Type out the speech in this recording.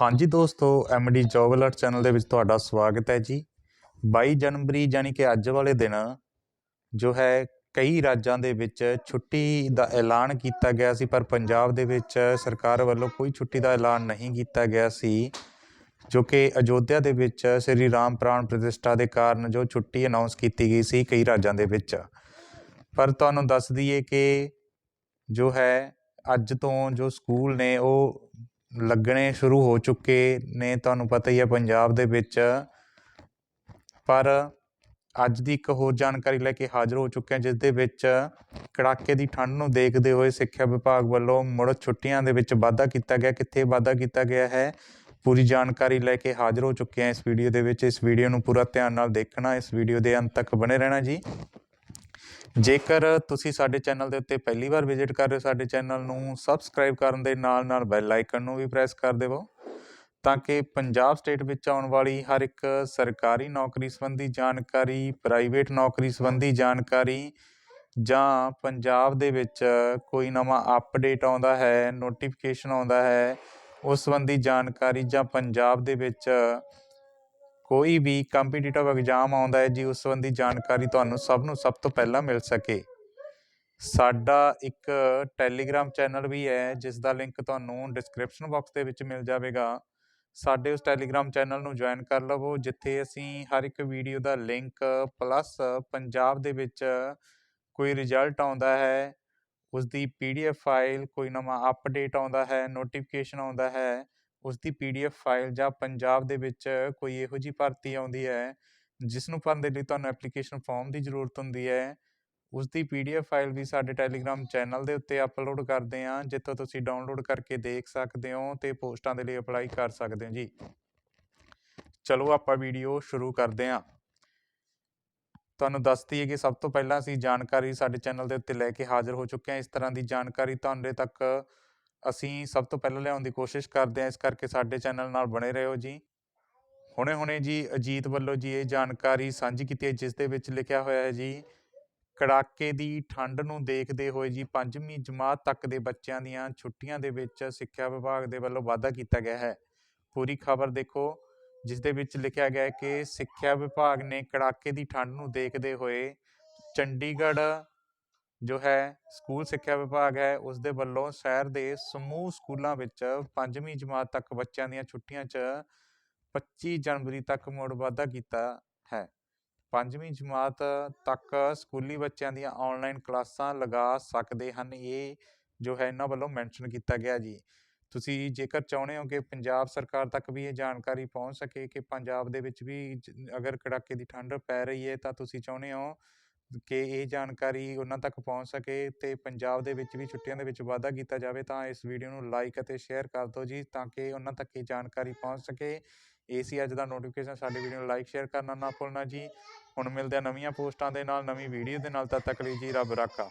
ਹਾਂਜੀ ਦੋਸਤੋ MD job alert channel ਦੇ ਵਿੱਚ ਤੁਹਾਡਾ ਸਵਾਗਤ ਹੈ ਜੀ। 22 ਜਨਵਰੀ ਯਾਨੀ ਕਿ ਅੱਜ ਵਾਲੇ ਦਿਨ ਜੋ ਹੈ, ਕਈ ਰਾਜਾਂ ਦੇ ਵਿੱਚ ਛੁੱਟੀ ਦਾ ਐਲਾਨ ਕੀਤਾ ਗਿਆ ਸੀ, ਪਰ ਪੰਜਾਬ ਦੇ ਵਿੱਚ ਸਰਕਾਰ ਵੱਲੋਂ ਕੋਈ ਛੁੱਟੀ ਦਾ ਐਲਾਨ ਨਹੀਂ ਕੀਤਾ ਗਿਆ ਸੀ, ਜੋ ਕਿ ਅਯੋਧਿਆ ਦੇ ਵਿੱਚ ਸ੍ਰੀ ਰਾਮ ਪ੍ਰਾਣ ਪ੍ਰਤਿਸ਼ਠਾ ਦੇ ਕਾਰਨ ਜੋ ਛੁੱਟੀ ਅਨਾਉਂਸ ਕੀਤੀ ਗਈ ਸੀ ਕਈ ਰਾਜਾਂ ਦੇ ਵਿੱਚ। ਪਰ ਤੁਹਾਨੂੰ ਦੱਸ ਦਈਏ ਕਿ ਜੋ ਹੈ, ਅੱਜ ਤੋਂ ਜੋ ਸਕੂਲ ਨੇ, ਉਹ ਲੱਗਣੇ ਸ਼ੁਰੂ ਹੋ ਚੁੱਕੇ ਨੇ, ਤੁਹਾਨੂੰ ਪਤਾ ਹੀ ਹੈ ਪੰਜਾਬ ਦੇ ਵਿੱਚ। ਪਰ ਅੱਜ ਦੀ ਇੱਕ ਹੋਰ ਜਾਣਕਾਰੀ ਲੈ ਕੇ ਹਾਜ਼ਰ ਹੋ ਚੁੱਕੇ ਹਾਂ, ਜਿਸ ਦੇ ਵਿੱਚ ਕੜਾਕੇ ਦੀ ਠੰਡ ਨੂੰ ਦੇਖਦੇ ਹੋਏ ਸਿੱਖਿਆ ਵਿਭਾਗ ਵੱਲੋਂ ਮੁੜ ਛੁੱਟੀਆਂ ਦੇ ਵਿੱਚ ਵਾਧਾ ਕੀਤਾ ਗਿਆ। ਕਿੱਥੇ ਵਾਧਾ ਕੀਤਾ ਗਿਆ ਹੈ? ਪੂਰੀ ਜਾਣਕਾਰੀ ਲੈ ਕੇ ਹਾਜ਼ਰ ਹੋ ਚੁੱਕੇ ਹਾਂ ਇਸ ਵੀਡੀਓ ਦੇ ਵਿੱਚ। ਇਸ ਵੀਡੀਓ ਨੂੰ ਪੂਰਾ ਧਿਆਨ ਨਾਲ ਦੇਖਣਾ, ਇਸ ਵੀਡੀਓ ਦੇ ਅੰਤ ਤੱਕ ਬਣੇ ਰਹਿਣਾ ਜੀ। ਜੇਕਰ ਤੁਸੀਂ ਸਾਡੇ ਚੈਨਲ ਦੇ ਉੱਤੇ ਪਹਿਲੀ ਵਾਰ ਵਿਜ਼ਿਟ ਕਰ ਰਹੇ ਹੋ, ਸਾਡੇ ਚੈਨਲ ਨੂੰ ਸਬਸਕ੍ਰਾਈਬ ਕਰਨ ਦੇ ਨਾਲ ਨਾਲ ਬੈਲ ਆਈਕਨ ਨੂੰ ਵੀ ਪ੍ਰੈਸ ਕਰ ਦੇਵੋ, ਤਾਂ ਕਿ ਪੰਜਾਬ ਸਟੇਟ ਵਿੱਚ ਆਉਣ ਵਾਲੀ ਹਰ ਇੱਕ ਸਰਕਾਰੀ ਨੌਕਰੀ ਸੰਬੰਧੀ ਜਾਣਕਾਰੀ ਪ੍ਰਾਈਵੇਟ ਨੌਕਰੀ ਸੰਬੰਧੀ ਜਾਣਕਾਰੀ ਜਾਂ ਪੰਜਾਬ ਦੇ ਵਿੱਚ ਕੋਈ ਨਵਾਂ ਅਪਡੇਟ ਆਉਂਦਾ ਹੈ ਨੋਟੀਫਿਕੇਸ਼ਨ ਆਉਂਦਾ ਹੈ, ਉਸ ਸੰਬੰਧੀ ਜਾਣਕਾਰੀ ਜਾਂ ਪੰਜਾਬ ਦੇ ਵਿੱਚ ਕੋਈ ਵੀ ਕੰਪੀਟੀਟਿਵ ਐਗਜ਼ਾਮ ਆਉਂਦਾ ਹੈ ਜੀ, ਉਸ ਸੰਬੰਧੀ ਜਾਣਕਾਰੀ ਤੁਹਾਨੂੰ ਸਭ ਨੂੰ ਸਭ ਤੋਂ ਪਹਿਲਾਂ ਮਿਲ ਸਕੇ। ਸਾਡਾ ਇੱਕ ਟੈਲੀਗ੍ਰਾਮ ਚੈਨਲ ਵੀ ਹੈ ਜਿਸ ਦਾ ਲਿੰਕ ਤੁਹਾਨੂੰ ਡਿਸਕ੍ਰਿਪਸ਼ਨ ਬਾਕਸ ਦੇ ਵਿੱਚ ਮਿਲ ਜਾਵੇਗਾ। ਸਾਡੇ ਉਸ ਟੈਲੀਗ੍ਰਾਮ ਚੈਨਲ ਨੂੰ ਜੁਆਇਨ ਕਰ ਲਵੋ, ਜਿੱਥੇ ਅਸੀਂ ਹਰ ਇੱਕ ਵੀਡੀਓ ਦਾ ਲਿੰਕ ਪਲੱਸ ਪੰਜਾਬ ਦੇ ਵਿੱਚ ਕੋਈ ਰਿਜ਼ਲਟ ਆਉਂਦਾ ਹੈ ਉਸ ਦੀ ਪੀਡੀਐਫ ਫਾਈਲ ਕੋਈ ਨਵਾਂ ਅਪਡੇਟ ਆਉਂਦਾ ਹੈ ਨੋਟੀਫਿਕੇਸ਼ਨ ਆਉਂਦਾ ਹੈ ਉਸ ਦੀ ਪੀਡੀਐਫ ਫਾਈਲ ਜਾਂ ਪੰਜਾਬ ਦੇ ਵਿੱਚ ਕੋਈ ਇਹੋ ਜਿਹੀ ਭਰਤੀ ਆਉਂਦੀ ਹੈ, ਜਿਸ ਨੂੰ ਭਰਨ ਦੇ ਲਈ ਤੁਹਾਨੂੰ ਐਪਲੀਕੇਸ਼ਨ ਫਾਰਮ ਦੀ ਜ਼ਰੂਰਤ ਹੁੰਦੀ ਹੈ ਉਸ ਦੀ ਪੀਡੀਐਫ ਫਾਈਲ ਵੀ ਸਾਡੇ ਟੈਲੀਗ੍ਰਾਮ ਚੈਨਲ ਦੇ ਉੱਤੇ ਅਪਲੋਡ ਕਰਦੇ ਹਾਂ, ਜਿੱਥੋਂ ਤੁਸੀਂ ਡਾਊਨਲੋਡ ਕਰਕੇ ਦੇਖ ਸਕਦੇ ਹੋ ਤੇ ਪੋਸਟਾਂ ਦੇ ਲਈ ਅਪਲਾਈ ਕਰ ਸਕਦੇ ਹੋ ਜੀ। ਚਲੋ ਆਪਾਂ ਵੀਡੀਓ ਸ਼ੁਰੂ ਕਰਦੇ ਹਾਂ। ਤੁਹਾਨੂੰ ਦੱਸ ਦਈਏ ਕਿ ਸਭ ਤੋਂ ਪਹਿਲਾਂ ਅਸੀਂ ਜਾਣਕਾਰੀ ਸਾਡੇ ਚੈਨਲ ਦੇ ਉੱਤੇ ਲੈ ਕੇ ਹਾਜ਼ਰ ਹੋ ਚੁੱਕੇ ਹਾਂ। ਇਸ ਤਰ੍ਹਾਂ ਦੀ ਜਾਣਕਾਰੀ ਤੁਹਾਡੇ ਤੱਕ ਅਸੀਂ ਸਭ ਤੋਂ ਪਹਿਲਾਂ ਲਿਆਉਣ ਦੀ ਕੋਸ਼ਿਸ਼ ਕਰਦੇ ਹਾਂ, ਇਸ ਕਰਕੇ ਸਾਡੇ ਚੈਨਲ ਨਾਲ ਬਣੇ ਰਹੋ ਜੀ। ਹੁਣੇ ਹੁਣੇ ਜੀ ਅਜੀਤ ਵੱਲੋਂ ਜੀ ਇਹ ਜਾਣਕਾਰੀ ਸਾਂਝੀ ਕੀਤੀ ਹੈ ਜਿਸ ਦੇ ਵਿੱਚ ਲਿਖਿਆ ਹੋਇਆ ਹੈ ਜੀ, ਕੜਾਕੇ ਦੀ ਠੰਡ ਨੂੰ ਦੇਖਦੇ ਹੋਏ ਜੀ ਪੰਜਵੀਂ ਜਮਾਤ ਤੱਕ ਦੇ ਬੱਚਿਆਂ ਦੀਆਂ ਛੁੱਟੀਆਂ ਦੇ ਵਿੱਚ ਸਿੱਖਿਆ ਵਿਭਾਗ ਦੇ ਵੱਲੋਂ ਵਾਅਦਾ ਕੀਤਾ ਗਿਆ ਹੈ। ਪੂਰੀ ਖਬਰ ਦੇਖੋ ਜਿਸ ਦੇ ਵਿੱਚ ਲਿਖਿਆ ਗਿਆ ਹੈ ਕਿ ਸਿੱਖਿਆ ਵਿਭਾਗ ਨੇ ਕੜਾਕੇ ਦੀ ਠੰਡ ਨੂੰ ਦੇਖਦੇ ਹੋਏ ਚੰਡੀਗੜ੍ਹ ਜੋ ਹੈ, ਸਕੂਲ ਸਿੱਖਿਆ ਵਿਭਾਗ ਹੈ ਉਸ ਦੇ ਵੱਲੋਂ ਸ਼ਹਿਰ ਦੇ ਸਮੂਹ ਸਕੂਲਾਂ ਵਿੱਚ ਪੰਜਵੀਂ ਜਮਾਤ ਤੱਕ ਬੱਚਿਆਂ ਦੀਆਂ ਛੁੱਟੀਆਂ 'ਚ 25 ਜਨਵਰੀ ਤੱਕ ਮੁੜ ਵਾਧਾ ਕੀਤਾ ਹੈ। ਪੰਜਵੀਂ ਜਮਾਤ ਤੱਕ ਸਕੂਲੀ ਬੱਚਿਆਂ ਦੀਆਂ ਆਨਲਾਈਨ ਕਲਾਸਾਂ ਲਗਾ ਸਕਦੇ ਹਨ, ਇਹ ਜੋ ਹੈ, ਇਹਨਾਂ ਵੱਲੋਂ ਮੈਂਸ਼ਨ ਕੀਤਾ ਗਿਆ ਜੀ। ਤੁਸੀਂ ਜੇਕਰ ਚਾਹੁੰਦੇ ਹੋ ਕਿ ਪੰਜਾਬ ਸਰਕਾਰ ਤੱਕ ਵੀ ਇਹ ਜਾਣਕਾਰੀ ਪਹੁੰਚ ਸਕੇ ਕਿ ਪੰਜਾਬ ਦੇ ਵਿੱਚ ਵੀ ਅਗਰ ਕੜਾਕੇ ਦੀ ਠੰਡ ਪੈ ਰਹੀ ਹੈ, ਤਾਂ ਤੁਸੀਂ ਚਾਹੁੰਦੇ ਹੋ ਕਿ ਇਹ ਜਾਣਕਾਰੀ ਉਹਨਾਂ ਤੱਕ ਪਹੁੰਚ ਸਕੇ ਅਤੇ ਪੰਜਾਬ ਦੇ ਵਿੱਚ ਵੀ ਛੁੱਟੀਆਂ ਦੇ ਵਿੱਚ ਵਾਧਾ ਕੀਤਾ ਜਾਵੇ ਤਾਂ ਇਸ ਵੀਡੀਓ ਨੂੰ ਲਾਈਕ ਅਤੇ ਸ਼ੇਅਰ ਕਰ ਦਿਓ ਜੀ ਤਾਂ ਕਿ ਉਹਨਾਂ ਤੱਕ ਇਹ ਜਾਣਕਾਰੀ ਪਹੁੰਚ ਸਕੇ। ਇਹ ਸੀ ਅੱਜ ਦਾ ਨੋਟੀਫਿਕੇਸ਼ਨ ਸਾਡੀ ਵੀਡੀਓ ਨੂੰ ਲਾਈਕ ਸ਼ੇਅਰ ਕਰਨਾ ਨਾ ਭੁੱਲਣਾ ਜੀ। ਹੁਣ ਮਿਲਦੇ ਆ ਨਵੀਆਂ ਪੋਸਟਾਂ ਦੇ ਨਾਲ, ਨਵੀਂ ਵੀਡੀਓ ਦੇ ਨਾਲ, ਤਦ ਤੱਕ ਲਈ ਜੀ ਰੱਬ ਰਾਖਾ।